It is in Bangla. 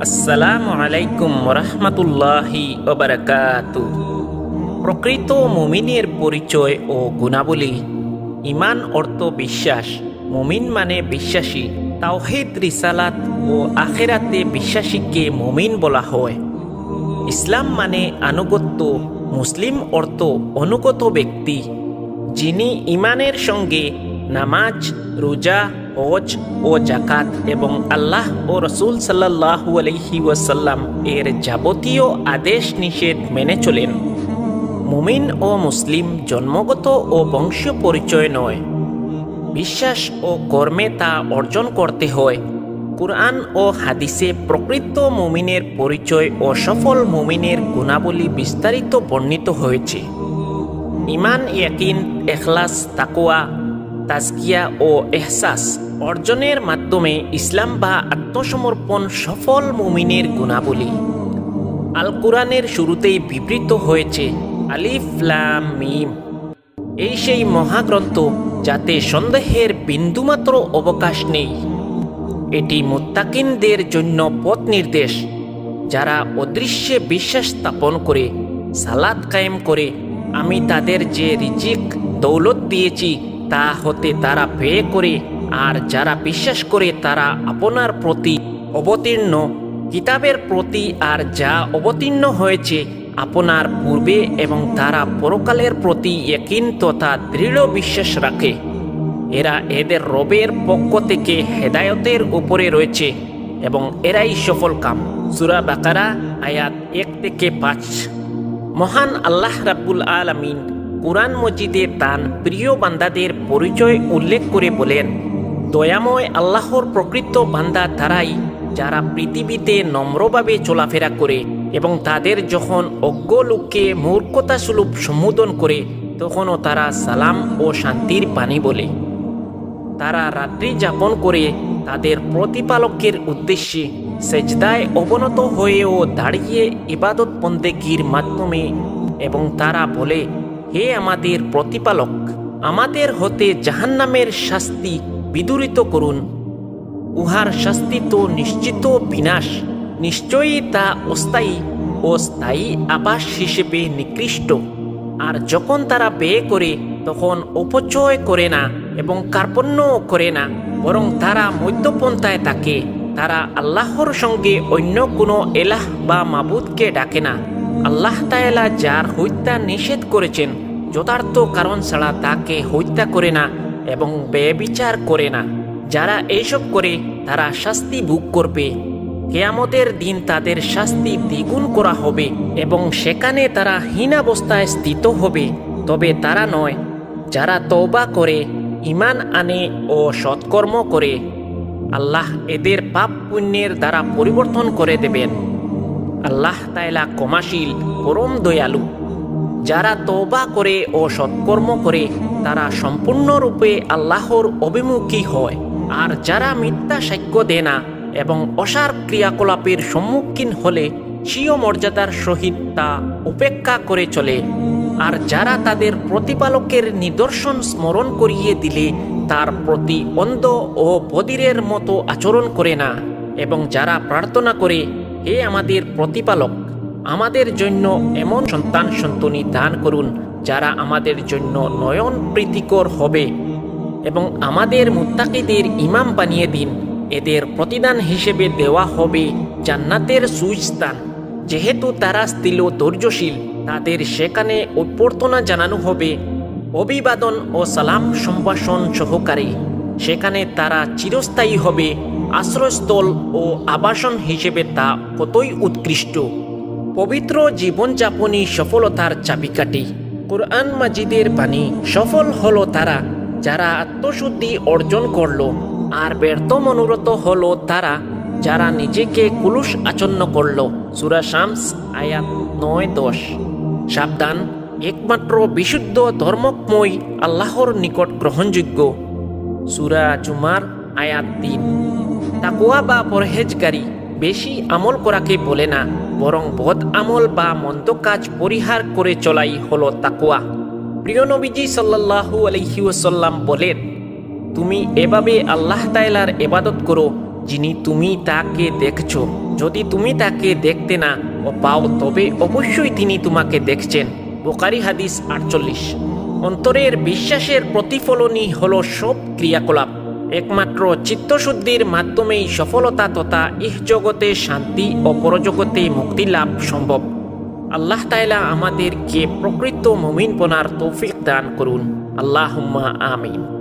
আসসালামু আলাইকুম রহমতুল্লাহি প্রকৃত মুমিনের পরিচয় ও গুণাবলী ইমান অর্থ, বিশ্বাস। মুমিন মানে বিশ্বাসী। তাওহিদ, রিসালাত ও আখেরাতে বিশ্বাসীকে মুমিন বলা হয়। ইসলাম মানে আনুগত্য, মুসলিম অর্থ, অনুগত ব্যক্তি। যিনি ইমানের সঙ্গে নামাজ, রোজা হজ ও জাকাত এবং আল্লাহ ও রসুল সাল্লাহু আলহি ওয়াসাল্লাম এর যাবতীয় আদেশ নিষেধ মেনে চলেন। মুমিন ও মুসলিম জন্মগত ও বংশীয় পরিচয় নয়। বিশ্বাস ও কর্মে তা অর্জন করতে হয়। কুরআন ও হাদিসে প্রকৃত মুমিনের পরিচয় ও সফল মুমিনের গুণাবলী বিস্তারিত বর্ণিত হয়েছে। ইমান ইয়াকিন, এখলাস তাকুয়া তাজকিয়া ও এহসাস অর্জনের মাধ্যমে ইসলাম বা আত্মসমর্পণ সফল মুমিনের গুণাবলী। আল কোরআনের শুরুতেই বিবৃত হয়েছে, আলিফ লাম মিম। এই সেই মহাগ্রন্থ যাতে সন্দেহের বিন্দুমাত্র অবকাশ নেই। এটি মুত্তাকিনদের জন্য পথ নির্দেশ, যারা অদৃশ্যে বিশ্বাস স্থাপন করে সালাদ কায়েম করে। আমি তাদের যে রিজিক, দৌলত দিয়েছি, তা হতে তারা ব্যয় করে। আর যারা বিশ্বাস করে তারা আপনার প্রতি অবতীর্ণ, কিতাবের প্রতি আর যা অবতীর্ণ হয়েছে আপনার পূর্বে এবং তারা পরকালের প্রতি একিন তথা দৃঢ় বিশ্বাস রাখে। এরা এদের রবের পক্ষ থেকে হেদায়তের উপরে রয়েছে এবং এরাই সফল কাম। সুরা বাকারা, আয়াত এক থেকে পাঁচ। মহান আল্লাহ রাব্বুল আলমিন কুরআন মজিদে তান প্রিয় বান্দাদের পরিচয় উল্লেখ করে বলেন দয়াময় আল্লাহর প্রকৃত বান্দা তারাই যারা পৃথিবীতে নম্রভাবে চলাফেরা করে এবং তাদের যখন অজ্ঞ লোককে মূর্খতা সুলভ সম্বোধন করে, তখনও তারা সালাম ও শান্তির পানি বলে। তারা রাত্রি যাপন করে তাদের প্রতিপালকের উদ্দেশ্যে সেজদায় অবনত হয়েও দাঁড়িয়ে ইবাদত বন্দেগীর মাধ্যমে এবং তারা বলে, হে আমাদের প্রতিপালক, আমাদের হতে জাহান্নামের শাস্তি বিদূরিত করুন। উহার শাস্তি তো নিশ্চিত বিনাশ। নিশ্চয়ই তা অস্থায়ী ও স্থায়ী আবাস হিসেবে নিকৃষ্ট। আর যখন তারা ব্যয় করে, তখন অপচয় করে না এবং কার্পণ্যও করে না, বরং তারা মধ্যপন্থায় থাকে। তারা আল্লাহর সঙ্গে অন্য কোনো এলাহ বা মাবুদকে ডাকে না। আল্লাহ তায়ালা যার হত্যা নিষেধ করেছেন, যথার্থ কারণ ছাড়া তাকে হত্যা করে না। এবং ব্যবিচার করে না। যারা এইসব করে, তারা শাস্তি ভোগ করবে। কেয়ামতের দিন তাদের শাস্তি দ্বিগুণ করা হবে এবং সেখানে তারা হীনাবস্থায় স্থিত হবে। তবে তারা নয়, যারা তৌবা করে ইমান আনে ও সৎকর্ম করে, আল্লাহ এদের পাপ পুণ্যের দ্বারা পরিবর্তন করে দেবেন। আল্লাহ তাইলা কমাশীল পরম দয়ালু। যারা তৌবা করে ও সৎকর্ম করে তারা সম্পূর্ণরূপে আল্লাহর অভিমুখী হয়। আর যারা মিথ্যা সাক্ষ্য দেয় না এবং অসার ক্রিয়াকলাপের সম্মুখীন হলে স্বীয় মর্যাদার সহিত তা উপেক্ষা করে চলে। আর যারা তাদের প্রতিপালকের নিদর্শন স্মরণ করিয়ে দিলে তার প্রতি অন্ধ ও বদিরের মতো আচরণ করে না। এবং যারা প্রার্থনা করে, হে আমাদের প্রতিপালক, আমাদের জন্য এমন সন্তান সন্তনি দান করুন যারা আমাদের জন্য নয়ন প্রীতিকর হবে এবং আমাদের মুত্তাকিদের ইমাম বানিয়ে দিন, এদের প্রতিদান হিসেবে দেওয়া হবে জান্নাতের সুইস্তান যেহেতু তারা স্থিল ধৈর্যশীল, তাদের সেখানে অভ্যর্থনা জানানো হবে, অভিবাদন ও সালাম সম্ভাষণ সহকারে। সেখানে তারা চিরস্থায়ী হবে, আশ্রয়স্থল ও আবাসন হিসেবে তা কতই উৎকৃষ্ট। পবিত্র জীবনযাপনই সফলতার চাবিকাঠি। কোরআন মাজিদের বাণী সফল হলো তারা, যারা আত্মশুদ্ধি অর্জন করল, আর ব্যর্থ মনোরত হলো তারা, যারা নিজেকে কুলুস আচন্ন করল। সুরা শামস, আয়াত নয়, দশ। সাবধান, একমাত্র বিশুদ্ধ ধর্মময় আল্লাহর নিকট গ্রহণযোগ্য। সুরা জুমার আয়াত তিন। তাকুয়া বা পরহেজগারি বেশি আমল করাকে বলে না, বরং বদ আমল বা মন্দ কাজ পরিহার করে চলাই হলো তাকুয়া প্রিয় নবীজি সাল্লাহু আলহিউসাল্লাম বলেন, তুমি এভাবে আল্লাহ তাইলার এবাদত করো, যিনি তুমি তাকে দেখছ। যদি তুমি তাকে দেখতে না, ও পাও, তবে অবশ্যই তিনি তোমাকে দেখছেন। বোকারি হাদিস আটচল্লিশ। অন্তরের বিশ্বাসের প্রতিফলনই হলো সব ক্রিয়াকলাপ। একমাত্র চিত্তশুদ্ধির মাধ্যমেই সফলতা তথা ইহ জগতে শান্তি ও পরজগতে মুক্তি লাভ সম্ভব। আল্লাহ তাইলা আমাদেরকে প্রকৃত মমিন বনার তৌফিক দান করুন। আল্লাহ আমিন।